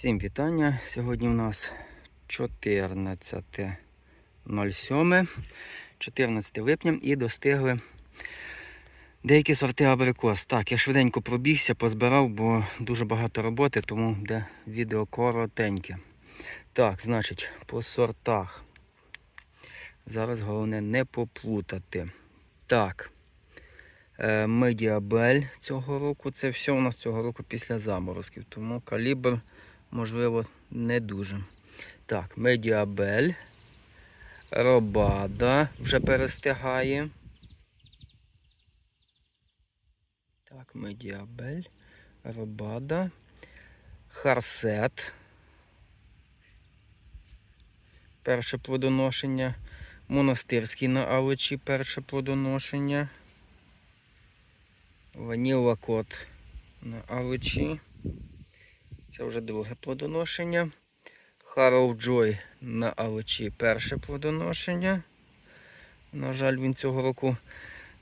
Всім вітання. Сьогодні у нас 14.07, 14 липня і достигли деякі сорти абрикос. Так, я швиденько пробігся, позбирав, бо дуже багато роботи, тому буде відео коротеньке. Так, значить, по сортах. Зараз головне не поплутати. Так. Е, Медіабель цього року. Це все у нас цього року після заморозків, тому калібр, можливо, не дуже. Так, Медіабель. Робада вже перестигає. Так, Медіабель. Робада. Харсет. Перше плодоношення. Монастирський на аличі перше плодоношення. Ваніла кот на аличі. Це вже друге плодоношення. Harrow Joy на аличі перше плодоношення. На жаль, він цього року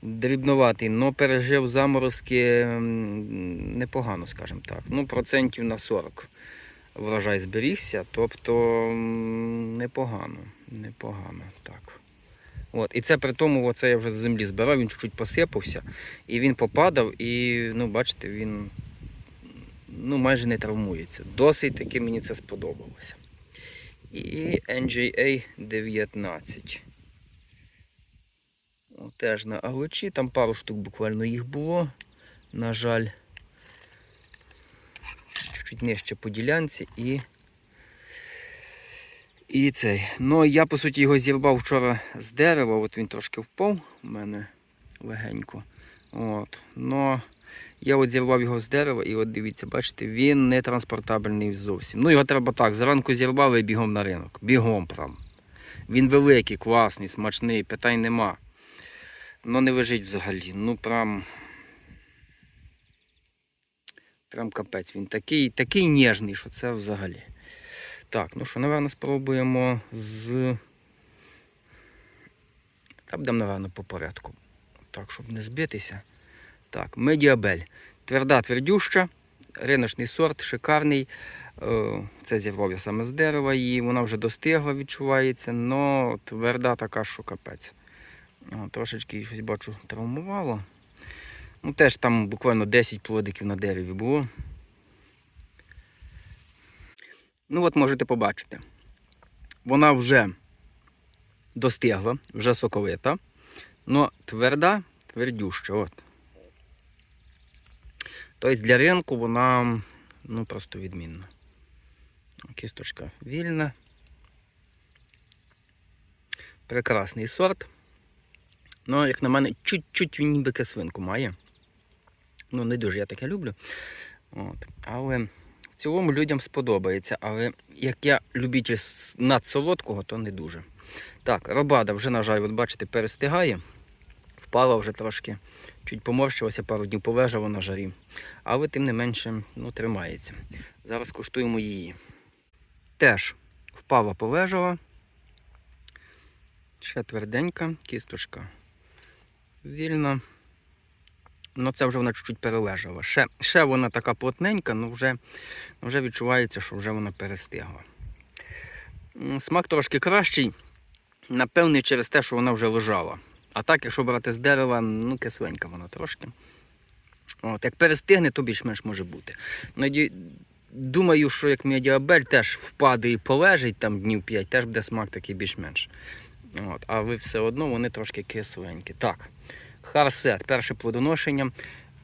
дрібноватий, але пережив заморозки непогано, скажімо так. Ну, процентів на 40 врожай зберігся, тобто непогано. Непогано. Так. От. І це при тому, оце я вже з землі збирав, він чуть-чуть посипався, і він попадав, і ну, бачите, він ну, майже не травмується. Досить таки мені це сподобалося. І NJA 19. О, теж на аличі, там пару штук буквально їх було. На жаль, чуть-чуть нижче по ділянці і. І цей. Ну, я, по суті, його зірвав вчора з дерева, от він трошки впав у мене легенько. От. Но я от зірвав його з дерева і от дивіться, бачите, він не транспортабельний зовсім. Ну, його треба так. Зранку зірвав і бігом на ринок. Бігом прям. Він великий, класний, смачний, питань нема. Ну не лежить взагалі. Ну прям. Прям капець. Він такий, такий ніжний, що це взагалі. Так, ну що, напевно, спробуємо з. Та будемо, напевно, по порядку. Так, щоб не збитися. Так, медіабель. Тверда, твердюща, риночний сорт, шикарний. Е, Це зірвав саме з дерева її, вона вже достигла, відчувається, але тверда така, що капець. О, Трошечки її щось бачу травмувало. Ну, теж там буквально 10 плодиків на дереві було. Ну, от можете побачити. Вона вже достигла, вже соковита, але тверда, твердюща. От. Тобто для ринку вона ну, просто відмінна. Кісточка вільна. Прекрасний сорт. Ну, як на мене, чуть-чуть він ніби кислинку має. Ну, не дуже я таке люблю. От. Але в цілому людям сподобається. Але як я любитель надсолодкого, то не дуже. Так, робада вже, на жаль, от бачите, перестигає. Впала вже трошки, чуть поморщилася, пару днів полежала на жарі. Але тим не менше ну, тримається. Зараз куштуємо її. Теж впала, полежала. Ще тверденька, кісточка вільна. Ну, це вже вона чуть-чуть перележала. Ще, ще вона така плотненька, але вже, вже відчувається, що вже вона перестигла. Смак трошки кращий, напевне, через те, що вона вже лежала. А так, якщо брати з дерева, ну, кисленька вона трошки. От, як перестигне, то більш-менш може бути. Наді... Думаю, що як медіабель теж впаде і полежить там днів 5, теж буде смак такий більш-менш. От, а ви все одно вони трошки кисленькі. Так. Харсет, перше плодоношення.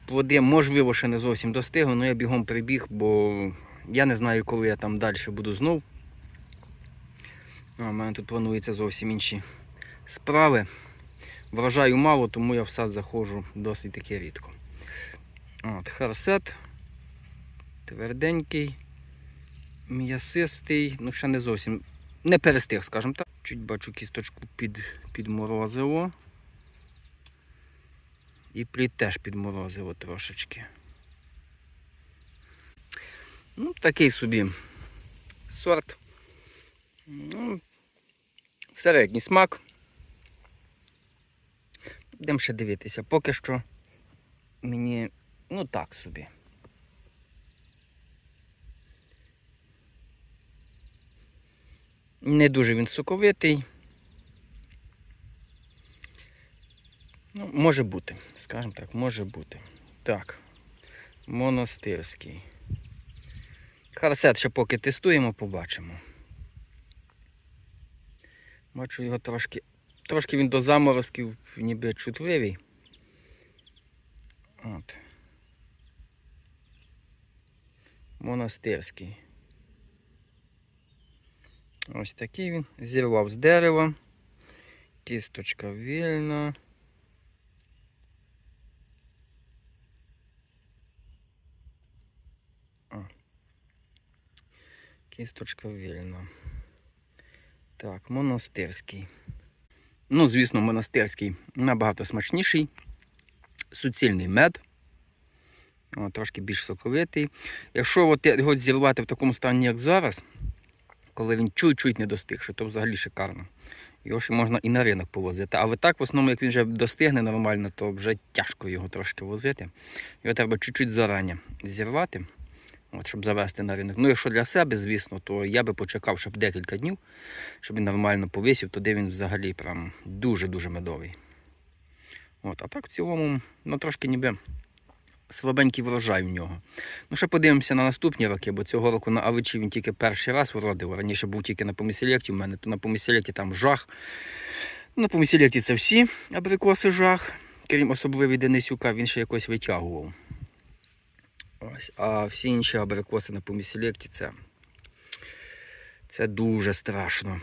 Плоди, можливо, ще не зовсім достигли, але я бігом прибіг, бо я не знаю, коли я там далі буду знов. У мене тут плануються зовсім інші справи. Врожаю мало, тому я в сад заходжу досить таки рідко. От, Харсет. Тверденький, м'ясистий, ну ще не зовсім. Не перестиг, скажімо так. Чуть бачу кісточку під, підморозило. І плід теж підморозило трошечки. Ну, такий собі сорт. Ну, середній смак. Будемо ще дивитися. Поки що мені, ну так собі. Не дуже він соковитий. Ну, може бути, скажімо так, може бути. Так, монастирський. Харсет ще поки тестуємо, побачимо. Бачу його трошки. Трошки він до заморозків ніби чутливий. От. Монастирський. Ось такий він. Зірвав з дерева. Кісточка вільна. Кісточка вільна. Так, монастирський. Ну, звісно, монастирський набагато смачніший. Суцільний мед. О, трошки більш соковитий. Якщо от його зірвати в такому стані, як зараз, коли він чуть-чуть не достигши, то взагалі шикарно. Його ще можна і на ринок повозити. Але так, в основному, як він вже достигне нормально, то вже тяжко його трошки возити. Його треба чуть-чуть зарані зірвати, от, щоб завести на ринок. Ну, якщо для себе, звісно, то я би почекав, щоб декілька днів, щоб він нормально повисів, тоді він взагалі прям дуже-дуже медовий. От, а так в цілому, ну трошки ніби слабенький врожай в нього. Ну, ще подивимося на наступні роки, бо цього року на авичі він тільки перший раз вродив. Раніше був тільки на поміселекті в мене, то на поміселекті там жах. Ну, на поміселекті це всі абрикоси жах, крім особливий Денисюка, він ще якось витягував. Ось, а всі інші абрикоси на поміселекті це, це дуже страшно.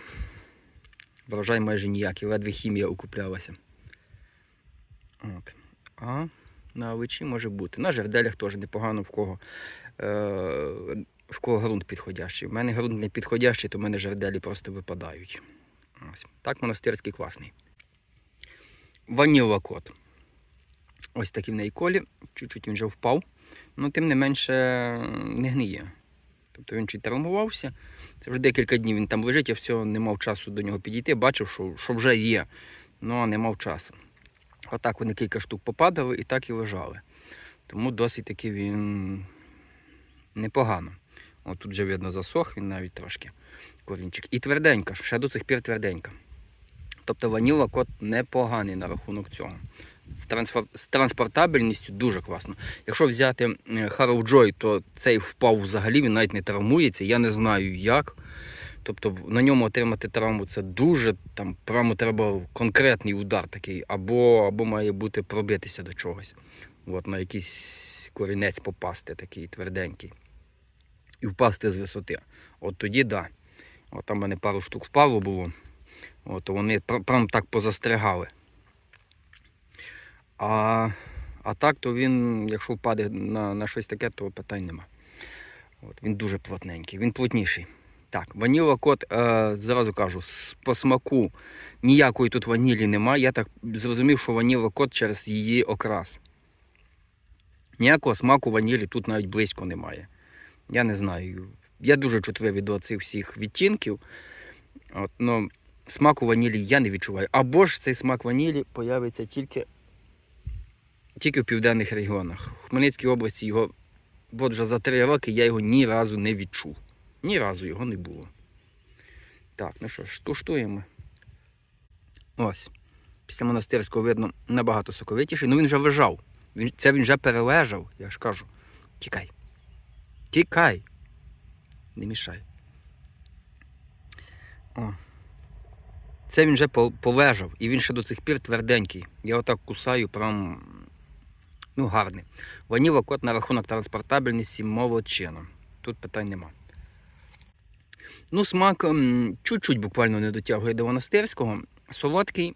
Врожай майже ніякий, ледве хімія окуплялася. От. А на авичі може бути. На жерделях теж непогано в кого. Е, в кого ґрунт підходящий. У мене ґрунт не підходящий, то в мене жерделі просто випадають. Ось. Так монастирський класний. Ваніла кот. Ось такий в неї колі. Чуть-чуть він вже впав. Ну, тим не менше не гниє. Тобто він чуть травмувався. Це вже декілька днів він там лежить, я всього не мав часу до нього підійти. Бачив, що, що вже є, але не мав часу. Отак вони кілька штук попадали і так і лежали. Тому досить таки він непогано. От тут вже видно засох, він навіть трошки корінчик. І тверденька, ще до цих пір тверденька. Тобто ваніла кот непоганий на рахунок цього. З, транспортабельністю дуже класно. Якщо взяти е, Harrow Joy, то цей впав взагалі, він навіть не травмується. Я не знаю як. Тобто на ньому отримати травму це дуже там прямо треба конкретний удар такий, або або має бути пробитися до чогось. От, на якийсь корінець попасти, такий тверденький. І впасти з висоти. От тоді да. От там в мене пару штук впало було. От вони пр- прям так позастригали. А, а так, то він, якщо впаде на, на щось таке, то питань нема. От, він дуже плотненький, він плотніший. Так, ваніла кот, е, зразу кажу, по смаку ніякої тут ванілі немає. Я так зрозумів, що ваніла кот через її окрас. Ніякого смаку ванілі тут навіть близько немає. Я не знаю. Я дуже чутливий до цих всіх відтінків. От, но смаку ванілі я не відчуваю. Або ж цей смак ванілі появиться тільки, тільки в південних регіонах. В Хмельницькій області його от вже за три роки я його ні разу не відчув. Ні разу його не було. Так, ну що ж, туштуємо. Ось. Після монастирського видно набагато соковитіший. Ну він вже лежав. Він, це він вже перележав, я ж кажу. Тікай. Тікай. Не мішай. О. Це він вже полежав, і він ще до цих пір тверденький. Я отак кусаю, прям ну, гарний. Ваніла кот на рахунок транспортабельності молодчина. Тут питань нема. Ну, смак м, чуть-чуть буквально не дотягує до монастирського. Солодкий,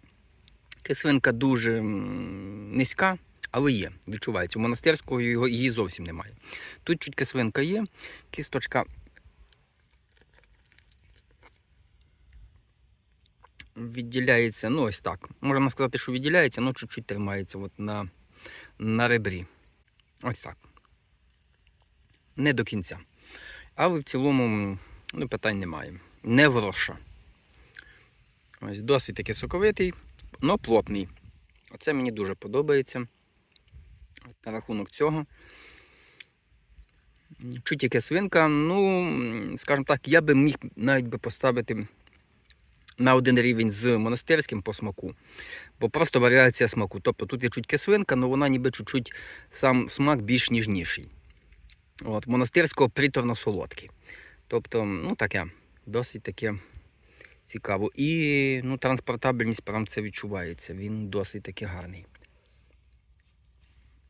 кислинка дуже низька, але є, відчувається. У монастирського її зовсім немає. Тут чуть кислинка є, кісточка відділяється, ну ось так. Можна сказати, що відділяється, але чуть-чуть тримається от на, на ребрі. Ось так. Не до кінця. Але в цілому ну, питань немає. Не вроша. Ось досить таки соковитий, але плотний. Оце мені дуже подобається. На рахунок цього. Чуть яке свинка, ну, скажімо так, я би міг навіть би поставити на один рівень з монастирським по смаку, бо просто варіація смаку. Тобто тут є чуть кислинка, але вона ніби чуть-чуть сам смак більш ніжніший. От, монастирського приторно-солодкий. Тобто, ну таке, досить таке цікаво. І ну, транспортабельність прям це відчувається. Він досить таки гарний.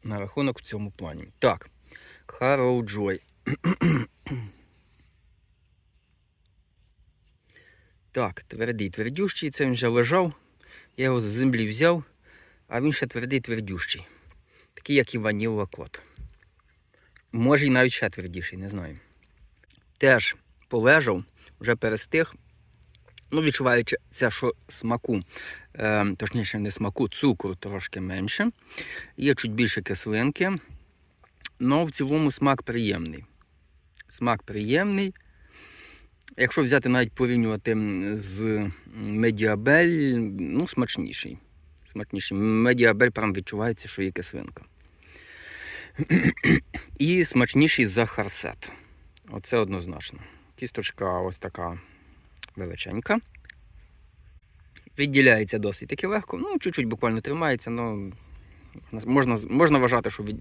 На рахунок в цьому плані. Так, Harrow Joy. Так, твердий, твердющий, це він вже лежав. Я його з землі взяв, а він ще твердий, твердющий. Такий, як і ванілла кот. Може і навіть ще твердіший, не знаю. Теж полежав, вже перестиг. Ну, відчуваючи це, що смаку, е, точніше, не смаку, цукру трошки менше. Є чуть більше кислинки. але в цілому смак приємний. Смак приємний. Якщо взяти навіть порівнювати з медіабель, ну, смачніший. Смачніший. Медіабель прям відчувається, що є кислинка. І смачніший за харсет. Оце однозначно. Кісточка ось така величенька. Відділяється досить таки легко. Ну, чуть-чуть буквально тримається, але можна, можна вважати, що від...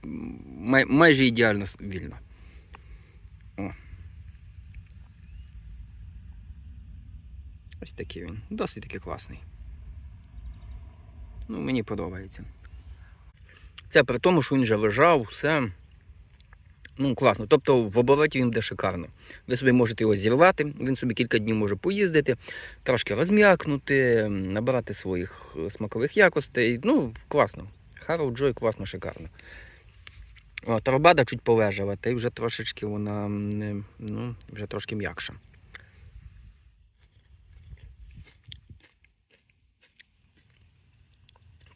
май, майже ідеально вільно. О. Ось такий він. Досить таки класний. Ну, мені подобається. Це при тому, що він вже лежав, все. Ну, класно. Тобто в обороті він буде шикарно. Ви собі можете його зірвати, він собі кілька днів може поїздити, трошки розм'якнути, набирати своїх е, смакових якостей. Ну, класно. Harrow Joy класно, шикарно. От, Робада чуть полежала, та й вже трошечки вона ну, вже трошки м'якша.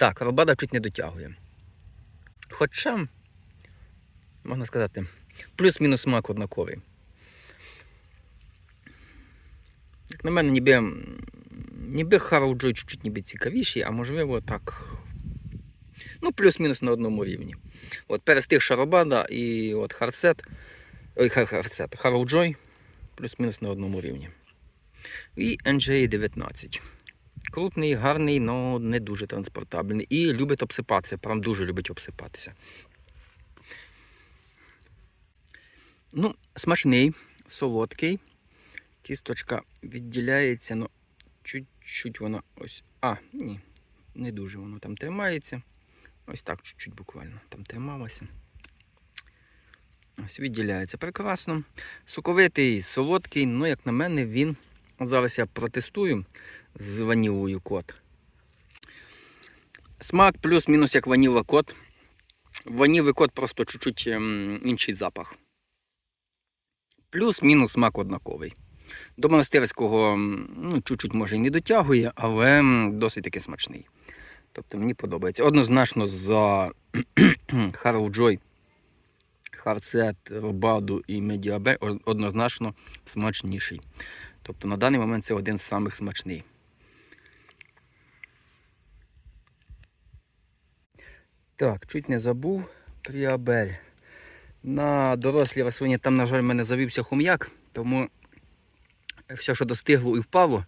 Так, робада чуть не дотягує. Хоча, можна сказати, плюс-мінус смак однаковий. Як на мене, ніби, ніби Joy чуть-чуть ніби цікавіший, а можливо так. Ну, плюс-мінус на одному рівні. От перестиг Шаробада і от Харсет. Ой, Хар- Харсет, Joy плюс-мінус на одному рівні. І NJ19. Крупний, гарний, але не дуже транспортабельний. І любить обсипатися, прям дуже любить обсипатися. Ну, смачний, солодкий. Кісточка відділяється, ну, чуть-чуть вона ось. А, ні, не дуже воно там тримається. Ось так, чуть-чуть буквально там трималося. Ось відділяється прекрасно. Соковитий, солодкий, ну, як на мене, він. Зараз я протестую з ванілою кот. Смак плюс-мінус як ваніла кот. Ваніли кот просто чуть-чуть ем, інший запах. Плюс-мінус смак однаковий. До монастирського ну, чуть-чуть може і не дотягує, але досить таки смачний. Тобто мені подобається. Однозначно за Harrow Joy, Харсет, Робаду і Медіабе однозначно смачніший. Тобто на даний момент це один з самих смачний. Так, чуть не забув Пріабель. На дорослі рослині там, на жаль, в мене завівся хом'як, тому все, що достигло і впало,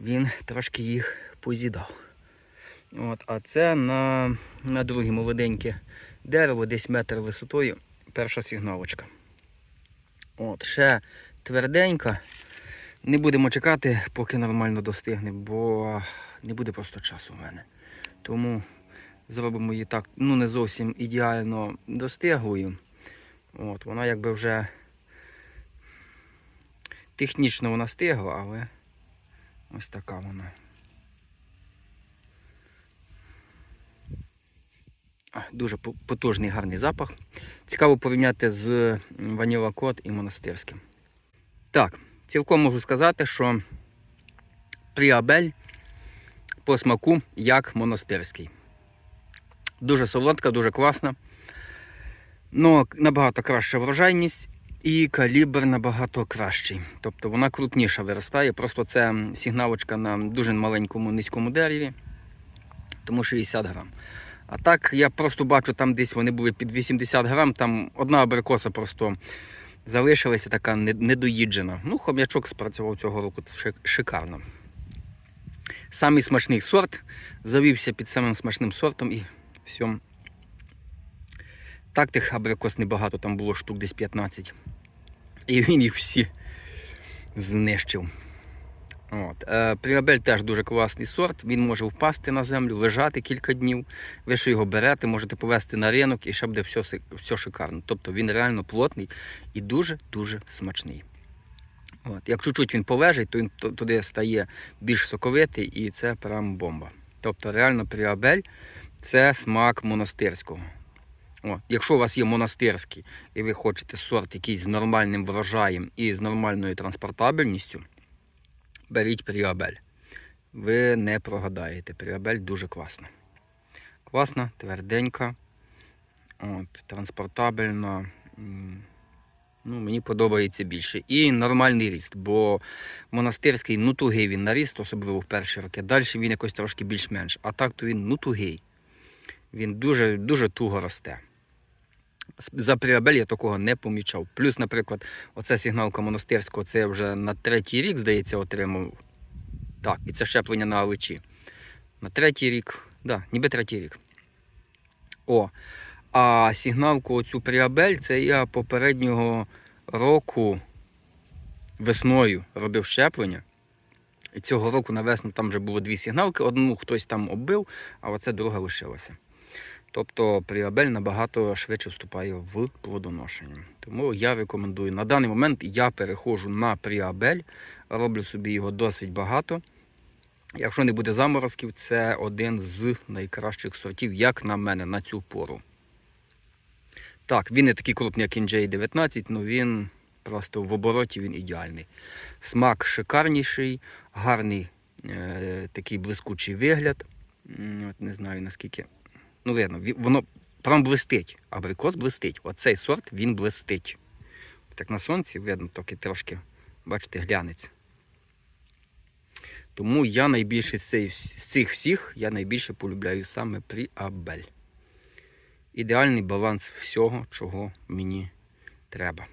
він трошки їх позідав. От, а це на, на друге молоденьке дерево, десь метр висотою, перша сигналочка. От, ще тверденька. Не будемо чекати, поки нормально достигне, бо не буде просто часу в мене. Тому зробимо її так, ну не зовсім ідеально достиглою. От, вона якби вже технічно вона стигла, але ось така вона. Дуже потужний гарний запах. Цікаво порівняти з Ваніла Кот і монастирським. Так, цілком можу сказати, що Пріабель по смаку як монастирський. Дуже солодка, дуже класна. Ну, набагато краща врожайність і калібр набагато кращий. Тобто вона крупніша виростає. Просто це сигналочка на дуже маленькому низькому дереві, тому 60 грам. А так я просто бачу, там десь вони були під 80 грам, там одна абрикоса просто залишилася така недоїджена. Ну, хом'ячок спрацював цього року шикарно. Самий смачний сорт. Завівся під самим смачним сортом і все. Так тих абрикос небагато, там було штук десь 15. І він їх всі знищив. От. Е, Пріабель теж дуже класний сорт. Він може впасти на землю, лежати кілька днів. Ви що його берете, можете повезти на ринок і ще буде все, все шикарно. Тобто він реально плотний і дуже-дуже смачний. От. Як чуть-чуть він полежить, то він туди стає більш соковитий і це прям бомба. Тобто реально пріабель це смак монастирського. О, якщо у вас є монастирський і ви хочете сорт якийсь з нормальним врожаєм і з нормальною транспортабельністю, беріть пріабель. Ви не прогадаєте. Пріабель дуже класна. Класна, тверденька, от, транспортабельна. Ну, мені подобається більше. І нормальний ріст, бо монастирський ну тугий він на ріст, особливо в перші роки. Далі він якось трошки більш-менш. А так то він ну тугий. Він дуже, дуже туго росте. За пріабель я такого не помічав. Плюс, наприклад, оця сигналка монастирського, це я вже на третій рік, здається, отримав. Так, і це щеплення на аличі. На третій рік, да, ніби третій рік. О, а сигналку оцю пріабель, це я попереднього року весною робив щеплення. І цього року на весну там вже було дві сигналки. Одну хтось там оббив, а оце друга лишилася. Тобто пріабель набагато швидше вступає в плодоношення. Тому я рекомендую. На даний момент я переходжу на пріабель, роблю собі його досить багато. Якщо не буде заморозків, це один з найкращих сортів, як на мене, на цю пору. Так, він не такий крупний, як NJ19, але він просто в обороті він ідеальний. Смак шикарніший, гарний е, такий блискучий вигляд. От не знаю наскільки. Ну, видно, воно прям блистить. Абрикос блистить. Оцей сорт він блистить. Так на сонці видно, тільки трошки, бачите, глянець. Тому я найбільше з цих всіх я найбільше полюбляю саме Пріабель. Ідеальний баланс всього, чого мені треба.